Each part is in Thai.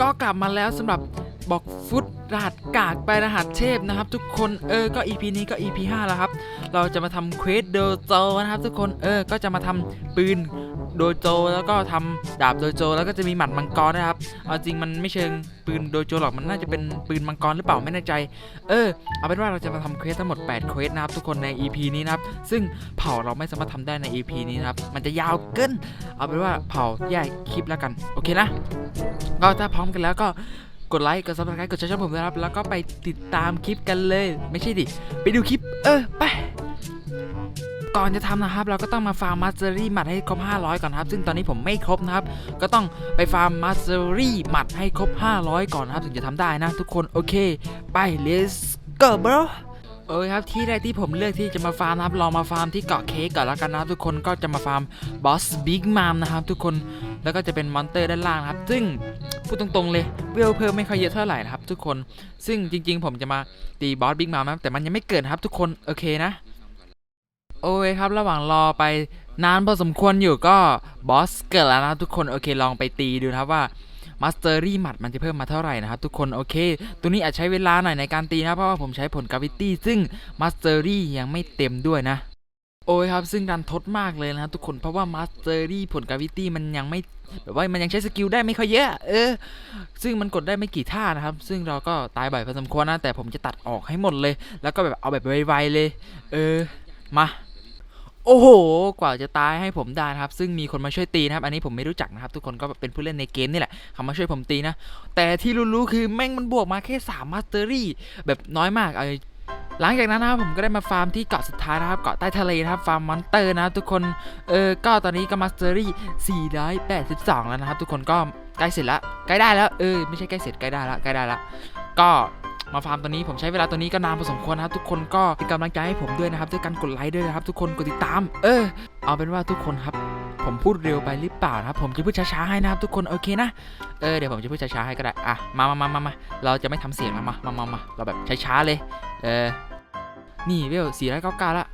ก็กลับมาแล้วสำหรับบอกฟุตรหัสกากไปรหัสเทพนะครับ ทุกคนเออก็ EP นี้ก็ EP 5 แล้วครับ เราจะมาทำเควสเดอโจนะครับ ทุกคนเออก็จะมาทำปืน โดโจแล้วก็ทำดาบโดโจแล้วก็จะมีหมัดมังกรนะครับ เอาจริงมันไม่เชิงปืนโดโจหรอกมันน่าจะเป็นปืนมังกรหรือเปล่าไม่แน่ใจ เออเอาเป็นว่าเราจะมาทำเควสทั้งหมด 8 เควสนะครับทุกคนใน EP นี้นะครับ ซึ่งเผ่าเราไม่สามารถทำได้ใน EP นี้นะครับ มันจะยาวเกิน เอาเป็นว่าเผ่าแยกคลิปแล้วกัน โอเคนะ ก็ถ้าพร้อมกันแล้วก็กดไลค์ กดซับสไครต์กดแชร์ช่องผมนะครับ แล้วก็ไปติดตามคลิปกันเลย ไม่ใช่ดิ ไปดูคลิป เออ ไป ก่อนจะทำนะครับ เราก็ต้องมาฟาร์มมาสเตอรี่หมัดให้ครบ 500 ก่อนครับ ซึ่งตอนนี้ผมไม่ครบนะครับ ก็ต้องไปฟาร์มมาสเตอรี่หมัดให้ครบ 500 ก่อนนะครับ ถึงจะทำได้นะ ทุกคนโอเค ไป let's go bro โอ้ยครับที่แรกที่ผมเลือกที่จะมาฟาร์มนะครับเรามาฟาร์มที่เกาะเค้กก่อนแล้วกันนะทุกคนก็จะมาฟาร์มบอสบิ๊กมามนะครับทุกคนแล้วก็จะเป็นมอนเตอร์ด้านล่างนะครับซึ่งพูดตรงๆเลยเวลเพิ่มไม่ค่อยเยอะเท่าไหร่นะครับทุกคนซึ่งจริงๆ ผมจะมาตีบอสบิ๊กมามนะแต่มันยังไม่เกิดนครับทุกคนโอเคนะ โอ้ยครับระหว่างรอไปนานพอสมควรอยู่ก็บอสเกิดแล้วนะทุกคนโอเคลองไปตีดูนะครับว่ามาสเตอรี่หมัดมันจะเพิ่มมาเท่าไหร่นะครับทุกคนโอเค ตัวนี้อาจใช้เวลาหน่อยในการตีนะ เพราะว่าผมใช้ผลกราวิตี้ซึ่งมาสเตอรี่ยังไม่เต็มด้วยนะ โอ้ยครับ ซึ่งดันทดมากเลยนะครับทุกคนเพราะว่ามาสเตอรี่ผลกราวิตี้มันยังไม่แบบว่ามันยังใช้สกิลได้ไม่ค่อยเยอะ เออ ซึ่งมันกดได้ไม่กี่ท่านะครับ ซึ่งเราก็ตายบ่อยพอสมควรนะแต่ผมจะตัดออกให้หมดเลย แล้วก็แบบเอาแบบไวๆเลย เออมา โอ้โห กว่าจะตายให้ผมได้นะครับ ซึ่งมีคนมาช่วยตีนะครับ อันนี้ผมไม่รู้จักนะครับ ทุกคนก็เป็นผู้เล่นในเกมนี่แหละเขามาช่วยผมตีนะ แต่ที่รู้ๆคือแม่งมันบวกมาแค่3มาสเตอรี่แบบน้อยมากเอาหลังจากนั้นนะครับผมก็ได้มาฟาร์มที่เกาะสุดท้ายนะครับเกาะใต้ทะเลนะครับฟาร์มมอนเตอร์นะทุกคนเออก็ตอนนี้ก็มาสเตอรี่482 แล้วนะครับ ทุกคนก็ใกล้เสร็จแล้วใกล้ได้แล้วเออไม่ใช่ใกล้เสร็จใกล้ได้แล้วใกล้ได้แล้วก็ มาฟาร์มตัวนี้ผมใช้เวลาตัวนี้ก็นานพอสมควรนะครับทุกคนก็เป็นกำลังใจให้ผมด้วยนะครับด้วยการกดไลค์ด้วยนะครับทุกคนกดติดตาม เออ เอาเป็นว่าทุกคนครับ ผมพูดเร็วไปหรือเปล่านะครับผมจะพูดช้าๆให้นะครับทุกคนโอเคนะเออเดี๋ยวผมจะพูดช้าๆให้ก็ได้อะมามามามาเราจะไม่ทำเสียงแล้วมามามามาเราแบบช้าๆเลยเออนี่เวลสี่ร้อยเก้าเก้าละ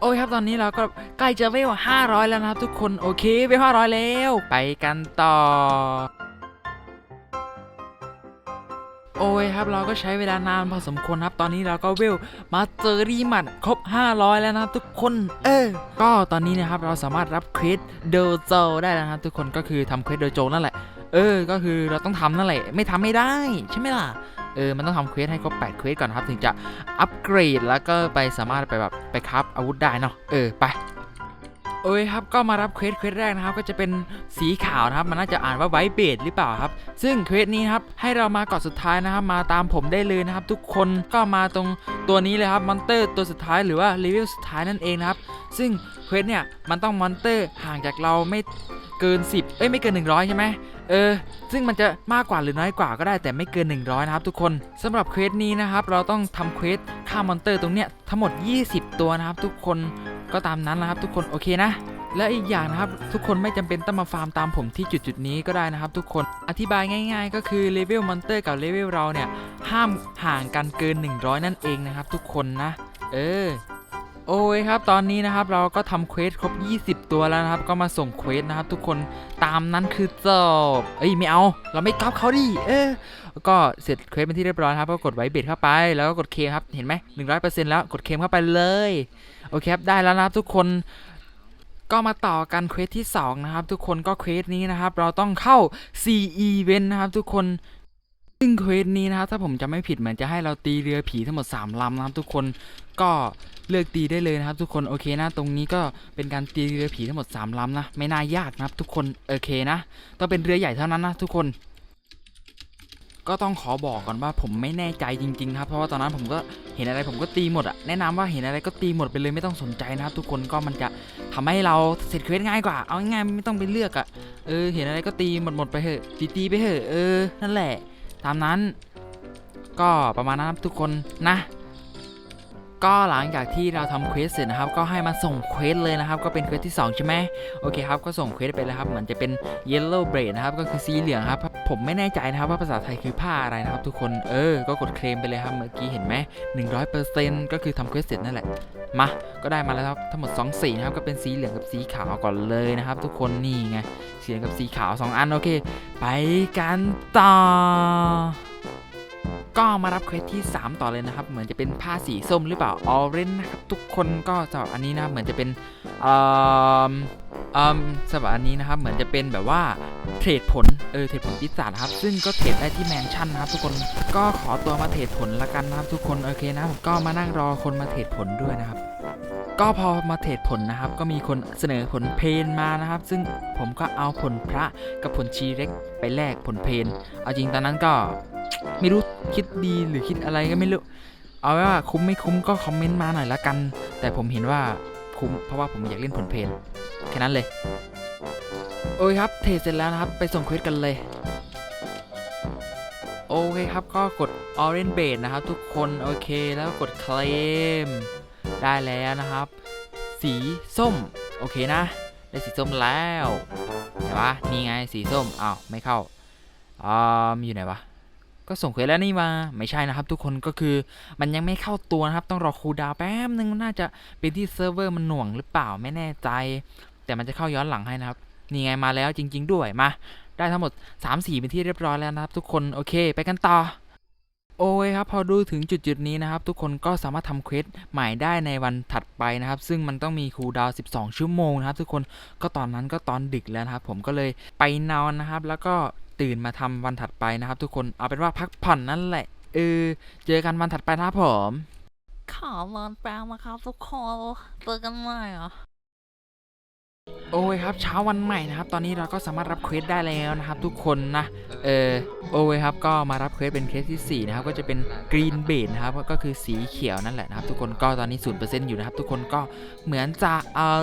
โอ้ยครับตอนนี้เราก็ใกล้จะเวล500แล้วนะครับทุกคนโอเคเวล500แล้ว ไปกันต่อ โอ้ยครับเราก็ใช้เวลานานพอสมควรครับ ตอนนี้เราก็เวลมาเจอรี่หมัดครบ 500 แล้วนะครับทุกคน เออ ก็ตอนนี้นะครับเราสามารถรับเควสโดโจได้แล้วนะครับทุกคนก็คือทำเควสโดโจนั่นแหละ เออ ก็คือเราต้องทำนั่นแหละ ไม่ทำไม่ได้ใช่ไหมล่ะเออ มันต้องทำเควสให้ครบ8เควสก่อนนะครับ ถึงจะอัปเกรดแล้วก็ไปสามารถไปแบบไปคราฟอาวุธได้เนาะ เออ ไป โอ้ยครับก็มารับเควสเควสแรกนะครับก็จะเป็นสีขาวนะครับ มันน่าจะอ่านว่าไวท์เบดหรือเปล่าครับ ซึ่งเควสนี้ครับให้เรามาก่อนสุดท้ายนะครับ มาตามผมได้เลยนะครับ ทุกคนก็มาตรงตัวนี้เลยครับมอนเตอร์ตัวสุดท้ายหรือว่าเลเวลสุดท้ายนั่นเองนะครับ ซึ่งเควสเนี่ยมันต้องมอนเตอร์ห่างจากเราไม่เกิน 10 เอ้ยไม่เกิน 100 ใช่ไหมเออ ซึ่งมันจะมากกว่าหรือน้อยกว่าก็ได้แต่ไม่เกิน 100 นะครับทุกคนสำหรับเควสนี้นะครับ เราต้องทำเควสฆ่ามอนเตอร์ตรงเนี้ยทั้งหมด 20 ตัวนะครับทุกคน ก็ตามนั้นนะครับทุกคนโอเคนะและอีกอย่างนะครับทุกคนไม่จำเป็นต้องมาฟาร์มตามผมที่จุดจุดๆนี้ก็ได้นะครับ ทุกคนอธิบายง่าย ๆ ก็คือเลเวลมอนเตอร์กับเลเวลเราเนี่ยห้ามห่างกันเกิน 100 นั่นเองนะครับ ทุกคนนะ เออ โอ้ยครับตอนนี้นะครับเราก็ทำเควสครบ 20 ตัวแล้วนะครับ ก็มาส่งเควสนะครับ ทุกคนตามนั้นคือจบเอ้ยไม่เอา เราไม่ก๊อปเขาดิเออก็เสร็จเควสเป็นที่เรียบร้อยครับก็กดไว้เบรเข้าไป แล้วก็กดเคมครับเห็นไหมหนึ่งร้อยเปอร์เซ็นต์แล้วกดเคมเข้าไปเลยโอเคครับได้แล้วนะครับทุกคนก็มาต่อกันเควสที่ 2 นะครับ ทุกคนก็เควสนี้นะครับ เราต้องเข้า C event นะครับ ทุกคน ซึ่งเควสนี้นะครับถ้าผมจะไม่ผิดเหมือนจะให้เราตีเรือผีทั้งหมด 3ลำนะครับทุกคนก็เลือกตีได้เลยนะครับ ทุกคนโอเคนะตรงนี้ก็เป็นการตีเรือผีทั้งหมด3ลำนะไม่น่ายากนะครับ ทุกคนโอเคนะต้องเป็นเรือใหญ่เท่านั้นนะทุกคน ก็ต้องขอบอกก่อนว่าผมไม่แน่ใจจริงๆครับเพราะว่าตอนนั้นผมก็เห็นอะไรผมก็ตีหมดอะแนะนำว่าเห็นอะไรก็ตีหมดไปเลยไม่ต้องสนใจนะครับ ทุกคนก็มันจะทำให้เราเสร็จเควสง่ายกว่าเอาง่ายไม่ต้องไปเลือกอะเออเห็นอะไรก็ตีหมดหมดไปเถอะตีตีไปเถอะเออนั่นแหละ ตามนั้น ก็ประมาณนั้นทุกคนนะ ก็หลังจากที่เราทำเควสเสร็จนะครับ ก็ให้มาส่งเควสเลยนะครับ ก็เป็นเควสที่ 2 ใช่ไหมโอเคครับ ก็ส่งเควสไปแล้วครับ เหมือนจะเป็น yellow braid นะครับ ก็คือสีเหลืองครับ ผมไม่แน่ใจนะครับว่าภาษาไทยคือผ้าอะไรนะครับ ทุกคน เออ ก็กดเคลมไปเลยครับ เมื่อกี้เห็นไหม100%ก็คือทำเควสเสร็จนั่นแหละ มา ก็ได้มาแล้วครับ ทั้งหมด2สีนะครับ ก็เป็นสีเหลืองกับสีขาวก่อนเลยนะครับ ทุกคน นี่ไง สีเหลืองกับสีขาว 2 อัน โอเค ไปกันต่อ ก็มารับเควสที่ 3 ต่อเลยนะครับ เหมือนจะเป็นผ้าสีส้มหรือเปล่าออเรนนะครับทุกคนก็สำหรับอันนี้นะครับเหมือนจะเป็นเอ่อเอ่อสำหรับอันนี้นะครับเหมือนจะเป็นแบบว่าเทรดผลเออเทรดผลปีศาจนะครับ ซึ่งก็เทรดได้ที่แมนชั่นนะครับ ทุกคนก็ขอตัวมาเทรดผลละกันนะครับ ทุกคนโอเคนะผมก็มานั่งรอคนมาเทรดผลด้วยนะครับก็พอมาเทรดผลนะครับ ก็มีคนเสนอผลเพนมานะครับ ซึ่งผมก็เอาผลพระกับผลชีเล็กไปแลกผลเพนเอาจริงตอนนั้นก็ ไม่รู้คิดดีหรือคิดอะไรก็ไม่รู้ เอาไว้ว่าคุ้มไม่คุ้มก็คอมเมนต์มาหน่อยละกัน แต่ผมเห็นว่าคุ้มเพราะว่าผมอยากเล่นผลเพลนแค่นั้นเลย โอเคครับเทรดเสร็จแล้วนะครับ ไปส่งเควสกันเลย โอเคครับก็กด Orange b a s นะครับ ทุกคนโอเคแล้วกด Claim ได้แล้วนะครับ สีส้ม โอเคนะ ได้สีส้มแล้วเห็นปะนี่ไงสีส้มอ้าวไม่เข้าอ่าอยู่ไหนวะ ก็ส่งเควสแล้วนี่มา ไม่ใช่นะครับ ทุกคนก็คือมันยังไม่เข้าตัวนะครับ ต้องรอคูลดาวแป๊บนึงน่าจะเป็นที่เซิร์ฟเวอร์มันหน่วงหรือเปล่าไม่แน่ใจ แต่มันจะเข้าย้อนหลังให้นะครับ นี่ไงมาแล้วจริง ๆ ด้วยมา ได้ทั้งหมด3สีเป็นที่เรียบร้อยแล้วนะครับ ทุกคนโอเค ไปกันต่อโอเคครับพอดูถึงจุดๆนี้นะครับ ทุกคนก็สามารถทำเควสใหม่ได้ในวันถัดไปนะครับ ซึ่งมันต้องมีคูลดาวน์12 ชั่วโมงนะครับ ทุกคนก็ตอนนั้นก็ตอนดึกแล้วนะครับ ผมก็เลยไปนอนนะครับ แล้วก็ ตื่นมาทำวันถัดไปนะครับ ทุกคนเอาเป็นว่าพักผ่อนนั่นแหละเออเจอกันวันถัดไปนะครับผมข่าวร้อนแปลงมาครับทุกคนเจอกันใหม่เหรอ โอ้ยครับเช้าวันใหม่นะครับ ตอนนี้เราก็สามารถรับเควสได้แล้วนะครับ ทุกคนนะเออโอ้ยครับก็มารับเควสเป็นเคสที่สี่นะครับก็จะเป็นกรีนเบดนะครับก็คือสีเขียวนั่นแหละนะครับ ทุกคนก็ตอนนี้ศูนเปอร์เซ็นต์อยู่นะครับ ทุกคนก็เหมือนจะเออ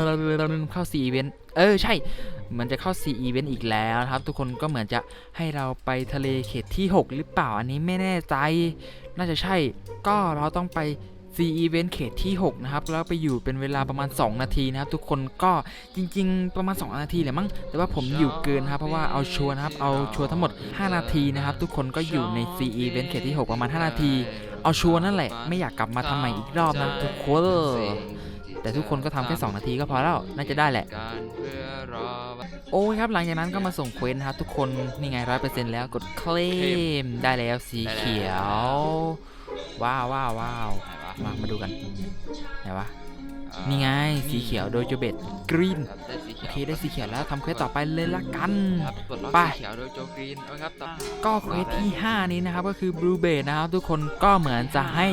เข้าซีอีเวนต์เออใช่เหมือนจะเข้าซีอีเวนต์อีกแล้วนะครับ ทุกคนก็เหมือนจะให้เราไปทะเลเขตที่ 6 หรือเปล่าอันนี้ไม่แน่ใจ น่าจะใช่ก็เราต้องไป C Event เขตที่ 6 นะครับ แล้วไปอยู่เป็นเวลาประมาณ 2 นาทีนะครับ ทุกคนก็จริง ๆ ประมาณ 2 นาทีแหละมั้งแต่ว่าผมอยู่เกินนะครับ เพราะว่าเอาชัวร์นะครับ เอาชัวร์ทั้งหมด 5 นาทีนะครับ ทุกคนก็อยู่ใน C Event เขตที่ 6 ประมาณ 5 นาที เอาชัวร์นั่นแหละ ไม่อยากกลับมาทำใหม่อีกรอบนะทุกคนแต่ทุกคนก็ทำแค่ 2 นาทีก็พอแล้วน่าจะได้แหละโอ้ยครับหลังจากนั้นก็มาส่งเควสนะครับทุกคนนี่ไงร้อยเปอร์เซ็นต์แล้วกดเคลมได้แล้วสีเขียว ว้าวว้าวว้าว มามาดูกันไหนวะนี่ไงสีเขียวโดยโจเบตกรีนโอเคได้สีเขียวแล้วทำเควสต่อไปเลยละกันครับปลดล็อกไปสีเขียวโดยโจกรีนเอาครับต่อก็เควสที่ 5 นี้นะครับก็คือบลูเบดนะครับทุกคนก็เหมือนจะให้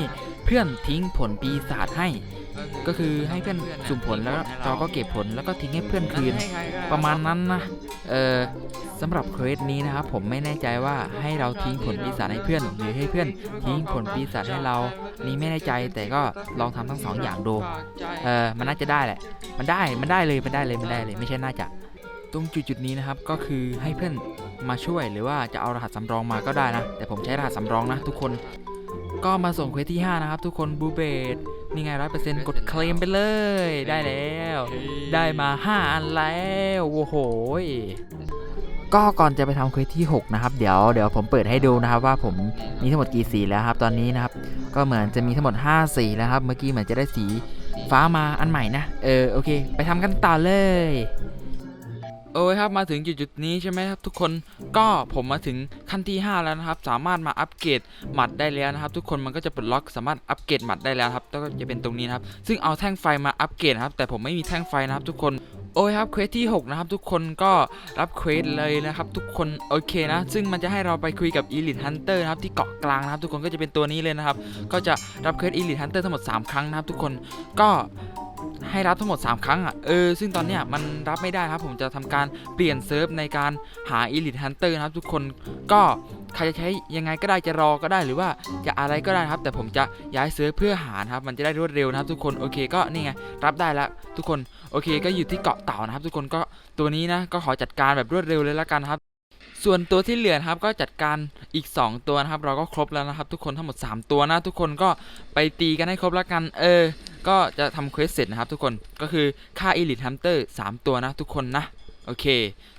เพื่อนทิ้งผลปีศาจให้ ก็คือให้เพื่อนสุ่มผลแล้วเราก็เก็บผลแล้วก็ทิ้งให้เพื่อนคืน ประมาณนั้นนะ เออสำหรับเควสนี้นะครับผมไม่แน่ใจว่าให้เราทิ้งผลปีศาจให้เพื่อน หรือให้เพื่อนทิ้งผลปีศาจให้เรา นี่ไม่แน่ใจแต่ก็ลองทำทั้งสองอย่างดู เออมันน่าจะได้แหละ มันได้มันได้เลยมันได้เลยมันได้เลยไม่ใช่น่าจะ ตรงจุดจุดๆนี้นะครับก็คือให้เพื่อนมาช่วยหรือว่าจะเอารหัสสำรองมาก็ได้นะ แต่ผมใช้รหัสสำรองนะทุกคน ก็มาส่งเควสที่ 5 นะครับ ทุกคนบูเบด นี่ไงร้อยเปอร์เซ็นต์กดเคลมไปเลย ได้แล้ว ได้มา 5 อันแล้วโอ้โหยก็ก่อนจะไปทำเควสที่ 6 นะครับ เดี๋ยวเดี๋ยวผมเปิดให้ดูนะครับ ว่าผมมีทั้งหมดกี่สีแล้วครับ ตอนนี้นะครับ ก็เหมือนจะมีทั้งหมด 5 สีแล้วครับ เมื่อกี้เหมือนจะได้สีฟ้ามาอันใหม่นะ เออโอเค ไปทำกันต่อเลย โอ้ยครับมาถึงจุดจุดนี้ใช่ไหมครับทุกคนก็ผมมาถึงขั้นที่ 5 แล้วนะครับ สามารถมาอัปเกรดหมัดได้แล้วนะครับ ทุกคนมันก็จะปลดล็อกสามารถอัปเกรดหมัดได้แล้วครับแล้วก็จะเป็นตรงนี้นะครับซึ่งเอาแท่งไฟมาอัปเกรดครับ แต่ผมไม่มีแท่งไฟนะครับทุกคนโอ้ยครับเควสที่ 6 นะครับ ทุกคนก็รับเควสเลยนะครับ ทุกคนโอเคนะ ซึ่งมันจะให้เราไปคุยกับ Elite Hunter นะครับที่เกาะกลางนะครับ ทุกคนก็จะเป็นตัวนี้เลยนะครับ ก็จะรับเควส Elite Hunter ทั้งหมด 3 ครั้งนะครับ ทุกคนก็ ให้รับทั้งหมด 3 ครั้งอะเออซึ่งตอนเนี้ยมันรับไม่ได้ครับ ผมจะทำการเปลี่ยนเซิร์ฟในการหา Elite Hunter นะครับ ทุกคนก็ใครจะใช้ยังไงก็ได้จะรอก็ได้หรือว่าจะอะไรก็ได้ครับ แต่ผมจะย้ายเซิร์ฟเพื่อหานะครับ มันจะได้รวดเร็วนะครับ ทุกคนโอเคก็นี่ไงรับได้แล้วทุกคนโอเคก็อยู่ที่เกาะเต่านะครับ ทุกคนก็ตัวนี้นะก็ขอจัดการแบบรวดเร็วเลยละกันครับ ส่วนตัวที่เหลือครับก็จัดการอีก 2 ตัวนะครับ เราก็ครบแล้วนะครับ ทุกคนทั้งหมด 3 ตัวนะทุกคนก็ไปตีกันให้ครบแล้วกัน เออ ก็จะทำเควสเสร็จนะครับ ทุกคนก็คือฆ่า Elite Hunter 3ตัวนะทุกคนนะโอเค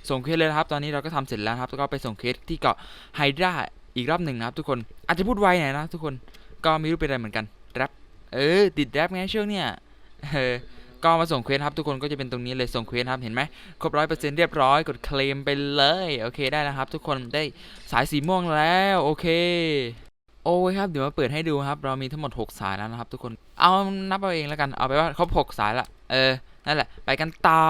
ส่งเควสเลยนะครับตอนนี้เราก็ทำเสร็จแล้วครับแล้วก็ไปส่งเควสที่เกาะไฮดราอีกรอบหนึ่งนะครับ ทุกคนอาจจะพูดไวหน่อยนะ ทุกคนก็ไม่รู้เป็นอะไรเหมือนกันแรปเออติดแรปไงช่วงเนี้ยเออ ก็มาส่งเควสครับทุกคนก็จะเป็นตรงนี้เลยส่งเควสครับเห็นไหมครบร้อยเปอร์เซ็นต์เรียบร้อยกดเคลมไปเลยโอเคได้แล้วครับ ทุกคนได้สายสีม่วงแล้วโอเคโอ้ยครับเดี๋ยวมาเปิดให้ดูครับ เรามีทั้งหมด 6 สายแล้วนะครับ ทุกคนเอานับเอาเองแล้วกันเอาไปว่าครบ6สายละเออนั่นแหละ ไปกันต่อ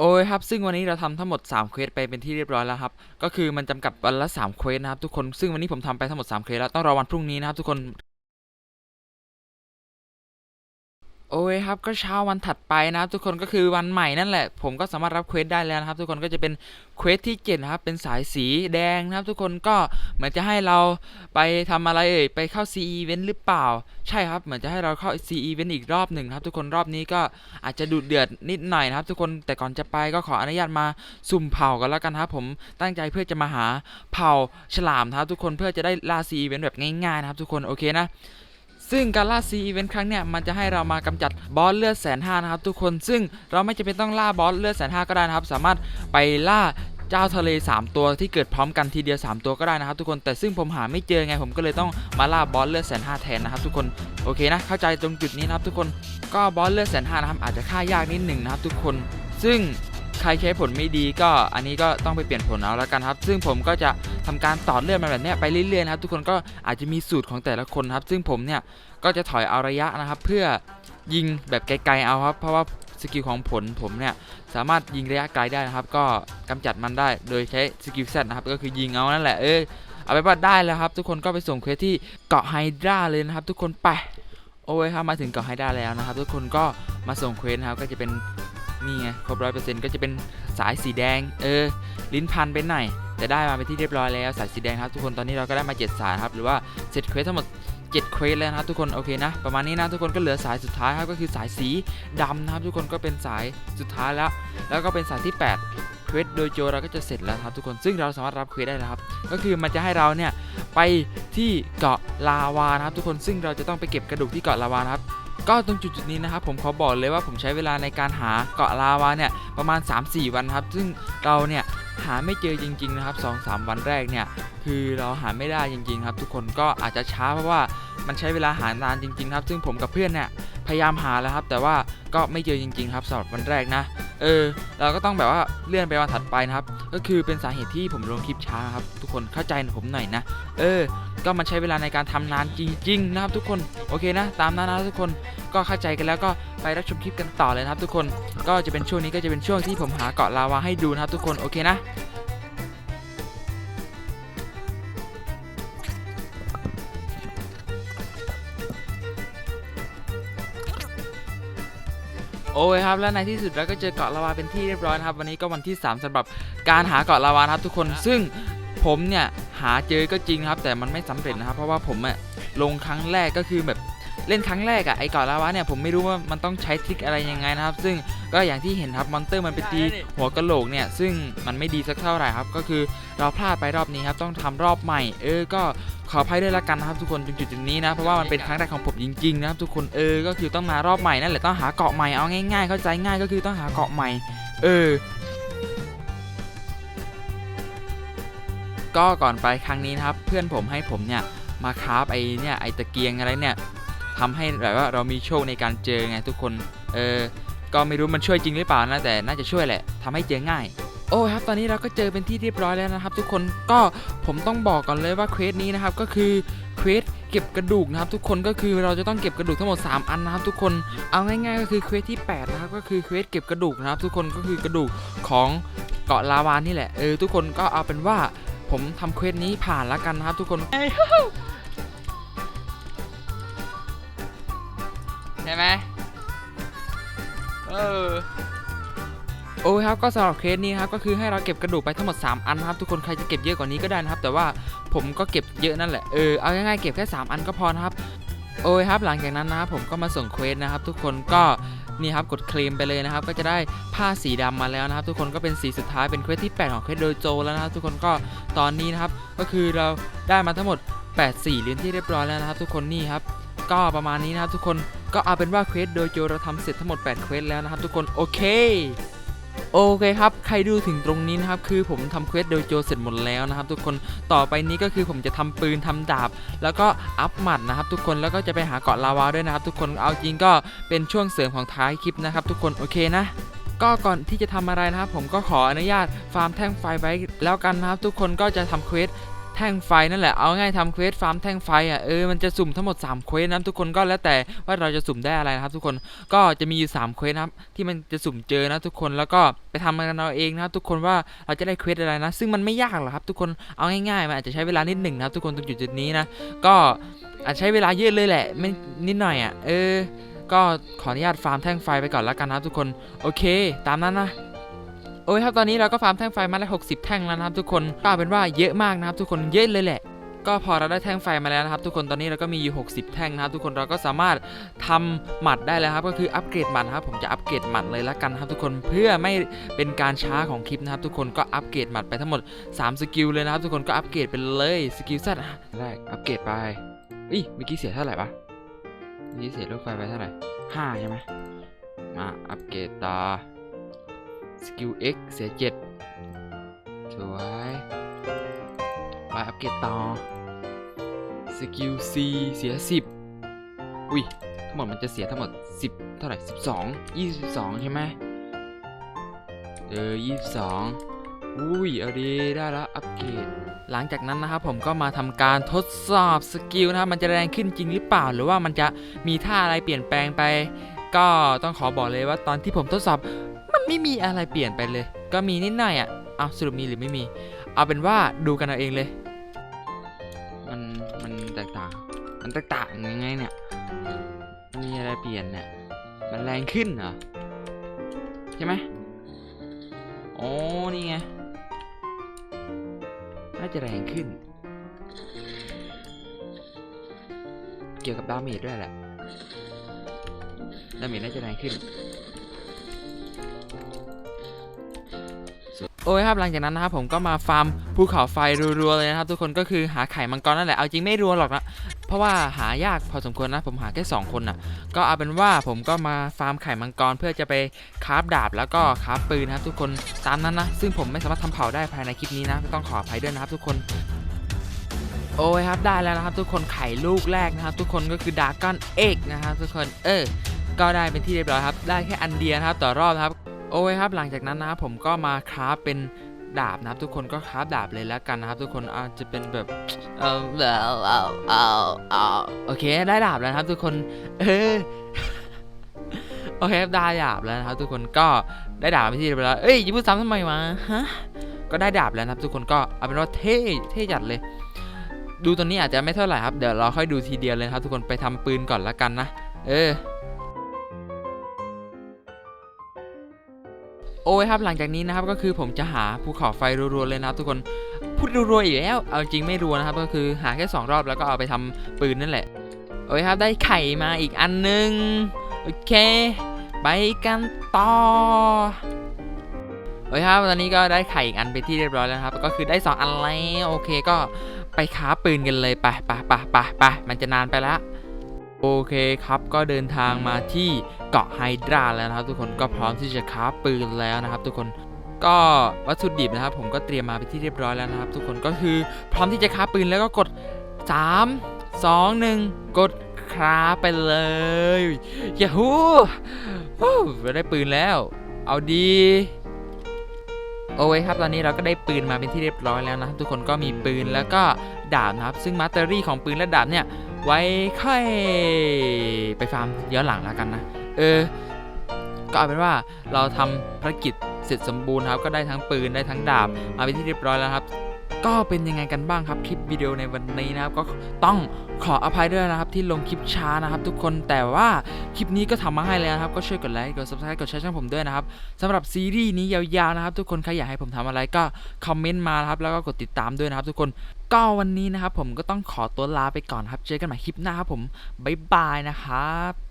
โอ้ยครับ ซึ่งวันนี้เราทำทั้งหมด 3 เควสไปเป็นที่เรียบร้อยแล้วครับ ก็คือมันจำกัดวันละ 3 เควสนะครับทุกคน ซึ่งวันนี้ผมทำไปทั้งหมด 3 เควสแล้ว ต้องรอวันพรุ่งนี้นะครับทุกคน โอ้ยครับก็เช้าวันถัดไปนะครับทุกคนก็คือวันใหม่นั่นแหละ ผมก็สามารถรับเควสได้แล้วนะครับ ทุกคนก็จะเป็นเควสที่7นะครับเป็นสายสีแดงนะครับ ทุกคนก็เหมือนจะให้เราไปทำอะไรเอ่ยไปเข้า C event หรือเปล่า ใช่ครับเหมือนจะให้เราเข้า C event อีกรอบหนึ่งครับ ทุกคนรอบนี้ก็อาจจะดุเดือดนิดหน่อยนะครับ ทุกคนแต่ก่อนจะไปก็ขออนุญาตมาสุ่มเผ่ากันแล้วกันครับผมตั้งใจเพื่อจะมาหาเผ่าฉลามนะครับ ทุกคนเพื่อจะได้ลา C event แบบง่ายๆนะครับ ทุกคนโอเคนะ ซึ่งการล่าซีอีเวนต์ครั้งเนี้ยมันจะให้เรามากำจัดบอสเลือดแสนห้านะครับทุกคนซึ่งเราไม่จำเป็นต้องล่าบอสเลือดแสนห้าก็ได้นะครับ สามารถไปล่าเจ้าทะเล 3 ตัวที่เกิดพร้อมกันทีเดียว 3 ตัวก็ได้นะครับทุกคนแต่ซึ่งผมหาไม่เจอไงผมก็เลยต้องมาล่าบอสเลือดแสนห้าแทนนะครับทุกคนโอเคนะเข้าใจตรงจุดนี้นะครับทุกคนก็บอสเลือดแสนห้านะครับอาจจะฆ่ายากนิดหนึ่งนะครับทุกคน ซึ่ง ใครใช้ผลไม่ดีก็อันนี้ก็ต้องไปเปลี่ยนผลเอาแล้วกันครับ ซึ่งผมก็จะทำการต่อเลื่อดมาแบบเนี้ยไปเรื่อยๆนะครับ ทุกคนก็อาจจะมีสูตรของแต่ละคนครับ ซึ่งผมเนี่ยก็จะถอยเอาระยะนะครับ เพื่อยิงแบบไกลๆเอาครับ เพราะว่าสกิลของผลผมเนี่ยสามารถยิงระยะไกลได้นะครับ ก็กำจัดมันได้โดยใช้สกิลเซตนะครับ ก็คือยิงเอานั่นแหละเออเอาไปว่าได้แล้วครับ ทุกคนก็ไปส่งเควสที่เกาะไฮดราเลยนะครับ ทุกคนไปโอ้ยครับมาถึงเกาะไฮดราแล้วนะครับ ทุกคนก็มาส่งเควสครับก็จะเป็น นี่ไงครบร้อยเปอร์เซ็นต์ก็จะเป็นสายสีแดง เออ ลิ้นพันไปไหนแต่ได้มาเป็นที่เรียบร้อยแล้วสายสีแดงครับทุกคนตอนนี้เราก็ได้มา 7 สายครับหรือว่าเสร็จเควสทั้งหมด7เควสแล้วนะครับทุกคนโอเคนะ ประมาณนี้นะทุกคนก็เหลือสายสุดท้ายครับก็คือสายสีดำนะครับทุกคนก็เป็นสายสุดท้ายแล้วแล้วก็เป็นสายที่ 8เควสโดยโจเราก็จะเสร็จแล้วครับทุกคนซึ่งเราสามารถรับเควสได้แล้วครับก็คือมันจะให้เราเนี่ยไปที่เกาะลาวานะครับทุกคนซึ่งเราจะต้องไปเก็บกระดูกที่เกาะลาวานะครับ ก็ตรงจุดจุดนี้นะครับผมขอบอกเลยว่าผมใช้เวลาในการหาเกาะลาวาเนี่ยประมาณ 3-4 วันครับ ซึ่งเราเนี่ยหาไม่เจอจริงๆนะครับ 2-3 วันแรกเนี่ยคือเราหาไม่ได้จริงๆครับ ทุกคนก็อาจจะช้าเพราะว่ามันใช้เวลาหานานจริงๆครับ ซึ่งผมกับเพื่อนเนี่ยพยายามหาแล้วครับ แต่ว่าก็ไม่เจอจริงๆครับสำหรับวันแรกนะ เออเราก็ต้องแบบว่าเลื่อนไปวันถัดไปนะครับ ก็คือเป็นสาเหตุที่ผมลงคลิปช้าครับ ทุกคนเข้าใจผมหน่อยนะ เออ ก็มันใช้เวลาในการทำนานจริง ๆ นะครับ ทุกคนโอเคนะ ตามนั้นนะทุกคนก็เข้าใจกันแล้วก็ไปรับชมคลิปกันต่อเลยนะครับ ทุกคนก็จะเป็นช่วงนี้ก็จะเป็นช่วงที่ผมหาเกาะลาวาให้ดูนะครับ ทุกคนโอเคนะ โอ้ยครับและในที่สุดเราก็เจอเกาะลาวาเป็นที่เรียบร้อยนะครับ วันนี้ก็วันที่ 3สำหรับการหาเกาะลาวานะครับทุกคนซึ่งผมเนี่ยหาเจอก็จริงนะครับ แต่มันไม่สำเร็จนะครับ เพราะว่าผมอะลงครั้งแรกก็คือแบบ เล่นครั้งแรกอะไอเกาะลาวาเนี่ยผมไม่รู้ว่ามันต้องใช้ทริคอะไรยังไงนะครับ ซึ่งก็อย่างที่เห็นครับมอนเตอร์มันไปตีหัวกะโหลกเนี่ยซึ่งมันไม่ดีสักเท่าไหร่ครับ ก็คือเราพลาดไปรอบนี้ครับต้องทำรอบใหม่ เออก็ขออภัยด้วยละกันนะครับ ทุกคนจุดๆนี้นะเพราะว่ามันเป็นครั้งแรกของผมจริงๆนะครับทุกคนเออก็คือต้องมารอบใหม่นั่นแหละต้องหาเกาะใหม่เอาง่ายๆ เข้าใจง่ายก็คือต้องหาเกาะใหม่ เออก็ก่อนไปครั้งนี้นะครับเพื่อนผมให้ผมเนี่ยมาคราฟไอเนี่ยไอตะเกียงอะไรเนี่ย ทำให้แบบว่าเรามีโชคในการเจอไงทุกคน เออ ก็ไม่รู้มันช่วยจริงหรือเปล่านะแต่น่าจะช่วยแหละทำให้เจอง่าย โอ้ครับ ตอนนี้เราก็เจอเป็นที่เรียบร้อยแล้วนะครับ ทุกคน ก็ผมต้องบอกก่อนเลยว่าเควสนี้นะครับก็คือเควสเก็บกระดูกนะครับทุกคนก็คือเราจะต้องเก็บกระดูกทั้งหมด 3 อันนะครับทุกคน เอาง่ายๆก็คือเควสที่ 8 นะครับก็คือเควสเก็บกระดูกนะครับทุกคนก็คือกระดูกของเกาะลาวานนี่แหละ เออทุกคนก็เอาเป็นว่าผมทำเควสนี้ผ่านแล้วกันนะครับทุกคน ใช่ไหมเออโอ้ครับก็สำหรับเคสนี้ครับก็คือให้เราเก็บกระดูกไปทั้งหมด 3 อันนะครับทุกคนใครจะเก็บเยอะกว่านี้ก็ได้นะครับ แต่ว่าผมก็เก็บเยอะนั่นแหละเออเอาง่ายๆเก็บแค่ 3 อันก็พอนะครับโอ้ยครับหลังจากนั้นนะครับผมก็มาส่งเควสนะครับ ทุกคนก็นี่ครับกดเคลมไปเลยนะครับ ก็จะได้ผ้าสีดำมาแล้วนะครับ ทุกคนก็เป็นสีสุดท้ายเป็นเควสที่ 8 ของเควสโดยโจแล้วนะครับ ทุกคนก็ตอนนี้นะครับก็คือเราได้มาทั้งหมด 8 สีเรียญที่เรียบร้อยแล้วนะครับ ทุกคนนี่ครับ ก็ประมาณนี้นะครับทุกคนก็เอาเป็นว่าเควสโดยโจเราทำเสร็จทั้งหมด 8 เควสแล้วนะครับทุกคนโอเคโอเคครับ ใครดูถึงตรงนี้นะครับ คือผมทำเควสโดโจเสร็จหมดแล้วนะครับ ทุกคน ต่อไปนี้ก็คือผมจะทำปืนทำดาบ แล้วก็อัพหมัดนะครับ ทุกคน แล้วก็จะไปหาเกาะลาวาด้วยนะครับ ทุกคน เอาจริงก็เป็นช่วงเสริมของท้ายคลิปนะครับ ทุกคน โอเคนะก็ก่อนที่จะทำอะไรนะครับ ผมก็ขออนุญาตฟาร์มแท่งไฟไว้แล้วกันนะครับ ทุกคนก็จะทำเควส แท่งไฟนั่นแหละเอาง่ายทำเควสฟาร์มแท่งไฟอะเออมันจะสุ่มทั้งหมด3เควสนะทุกคนก็แล้วแต่ว่าเราจะสุ่มได้อะไรนะครับ ทุกคนก็จะมีอยู่3เควสนะครับที่มันจะสุ่มเจอนะทุกคนแล้วก็ไปทำกันเอาเองนะครับทุกคนว่าเราจะได้เควสอะไรนะ ซึ่งมันไม่ยากหรอกครับ ทุกคนเอาง่ายๆมันอาจจะใช้เวลานิดหนึ่งนะครับทุกคนตรงจุดนี้นะก็อาจใช้เวลาเยอะเลยแหละไม่นิดหน่อยอะเออก็ขออนุญาตฟาร์มแท่งไฟไปก่อนแล้วกันนะทุกคนโอเค ตามนั้นนะ โอ้ยครับตอนนี้เราก็ฟาร์มแท่งไฟมาได้60 แท่งแล้วนะครับทุกคนก็เอาเป็นว่าเยอะมากนะครับทุกคนเยอะเลยแหละ ก็พอเราได้แท่งไฟมาแล้วนะครับ ทุกคนตอนนี้เราก็มีอยู่ 60 แท่งนะครับ ทุกคนเราก็สามารถทำหมัดได้แล้วครับ ก็คืออัปเกรดหมัดนะครับ ผมจะอัปเกรดหมัดเลยละกันครับทุกคนเพื่อไม่เป็นการช้าของคลิปนะครับ ทุกคนก็อัปเกรดหมัดไปทั้งหมด 3 สกิลเลยนะครับ ทุกคนก็อัปเกรดไปเลยสกิลซัดแรกอัปเกรดไปอีเมื่อกี้เสียเท่าไหร่ปะเมื่อกี้เสียลูกไฟไปเท่าไหร่ห้าใช่ไหมมาอัปเกรดต่อ สกิล X เสีย 7 สวยไปอัปเกรดต่อ สกิล C เสีย 10 อุ้ย ทั้งหมดมันจะเสียทั้งหมด 10 เท่าไหร่ 12 22 ใช่ไหมเออ 22 อุ้ย เอาดีได้แล้วอัปเกรดหลังจากนั้นนะครับผมก็มาทำการทดสอบสกิลนะครับมันจะแรงขึ้นจริงหรือเปล่า หรือว่ามันจะมีท่าอะไรเปลี่ยนแปลงไป ก็ต้องขอบอกเลยว่าตอนที่ผมทดสอบ ไม่มีอะไรเปลี่ยนไปเลย ก็มีนิดหน่อยอะเอาสรุปมีหรือไม่มี เอาเป็นว่าดูกันเอาเองเลย มันมันแตกต่าง มันแตกต่างยังไงเนี่ย มีอะไรเปลี่ยนเนี่ย มันแรงขึ้นเหรอ ใช่ไหมโอ้นี่ไง น่าจะแรงขึ้น เกี่ยวกับดาเมจด้วยแหละดาเมจน่าจะแรงขึ้น โอ้ยครับหลังจากนั้นนะครับผมก็มาฟาร์มภูเขาไฟรัวๆเลยนะครับทุกคนก็คือหาไข่มังกรนั่นแหละเอาจริงไม่รัวหรอกนะเพราะว่าหายากพอสมควรนะผมหาแค่สองคนนะก็เอาเป็นว่าผมก็มาฟาร์มไข่มังกรเพื่อจะไปคราฟดาบแล้วก็คราฟปืนนะครับทุกคนตามนั้นนะซึ่งผมไม่สามารถทำเผาได้ภายในคลิปนี้นะต้องขออภัยด้วยนะครับทุกคนโอ้ยครับได้แล้วนะครับทุกคนไข่ลูกแรกนะครับทุกคนก็คือดากอนเอกนะครับทุกคนเออก็ได้เป็นที่เรียบร้อยครับได้แค่อันเดียวนะครับต่อรอบนะครับ โอ้ยครับหลังจากนั้นนะครับผมก็มาคราฟเป็นดาบนะครับ ทุกคนก็คราฟดาบเลยแล้วกันนะครับ ทุกคนอาจจะเป็นแบบเออเอาเอาเอาโอเคได้ดาบแล้วครับ ทุกคนเออโอเคได้ดาบแล้วนะครับ ทุกคนก็ได้ดาบไปที่เรียบร้อยเอ้ยยิ่าพูดซ้ำทำไมวะฮะก็ได้ดาบแล้วนะครับ ทุกคนก็เอาเป็นว่าเท่เท่จัดเลย ดูตัวนี้อาจจะไม่เท่าไหร่ครับเดี๋ยวเราค่อยดูทีเดียวเลยครับ ทุกคนไปทำปืนก่อนละกันนะเออ โอ้ยครับหลังจากนี้นะครับก็คือผมจะหาภูเขาไฟรัวๆเลยนะครับทุกคนพูดรัวๆอีกแล้ว เอาจริงไม่รัวนะครับ ก็คือหาแค่สองรอบแล้วก็เอาไปทำปืนนั่นแหละ โอ้ยครับได้ไข่มาอีกอันนึง โอเค ไปกันต่อโอ้ยครับตอนนี้ก็ได้ไข่อีกอันไปที่เรียบร้อยแล้วครับ ก็คือได้สองอันแล้วโอเคก็ไปค้าปืนกันเลยไปไปไปไปไปมันจะนานไปแล้ว โอเคครับก็เดินทางมาที่เกาะไฮดราแล้วนะครับ ทุกคนก็พร้อมที่จะคราฟปืนแล้วนะครับ ทุกคนก็วัตถุดิบนะครับ ผมก็เตรียมมาเป็นที่เรียบร้อยแล้วนะครับ ทุกคนก็คือพร้อมที่จะคราฟปืนแล้วก็กด 3 2 1 กดคราฟไปเลยยาฮูวู้เราได้ปืนแล้ว เอาดีโอ้ยครับตอนนี้เราก็ได้ปืนมาเป็นที่เรียบร้อยแล้วนะครับ ทุกคนก็มีปืนแล้วก็ดาบนะครับ ซึ่งมาสเตอรี่ของปืนและดาบเนี่ย ไว้ค่อยไปฟาร์มย้อนหลังแล้วกันนะ เออ ก็เอาเป็นว่าเราทำภารกิจเสร็จสมบูรณ์ครับ ก็ได้ทั้งปืนได้ทั้งดาบมาเป็นที่เรียบร้อยแล้วครับ ก็เป็นยังไงกันบ้างครับคลิปวิดีโอในวันนี้นะครับ ก็ต้องขออภัยด้วยนะครับที่ลงคลิปช้านะครับ ทุกคนแต่ว่าคลิปนี้ก็ทำมาให้แล้วนะครับ ก็ช่วยกดไลค์กด subscribe กดแชร์ช่องผมด้วยนะครับสำหรับซีรีส์นี้ยาวๆนะครับ ทุกคนใครอยากให้ผมทำอะไรก็คอมเมนต์มานะครับแล้วก็กดติดตามด้วยนะครับ ทุกคน ก็วันนี้นะครับผมก็ต้องขอตัวลาไปก่อนครับ เจอกันใหม่คลิปหน้าครับผม บ๊ายบายนะครับ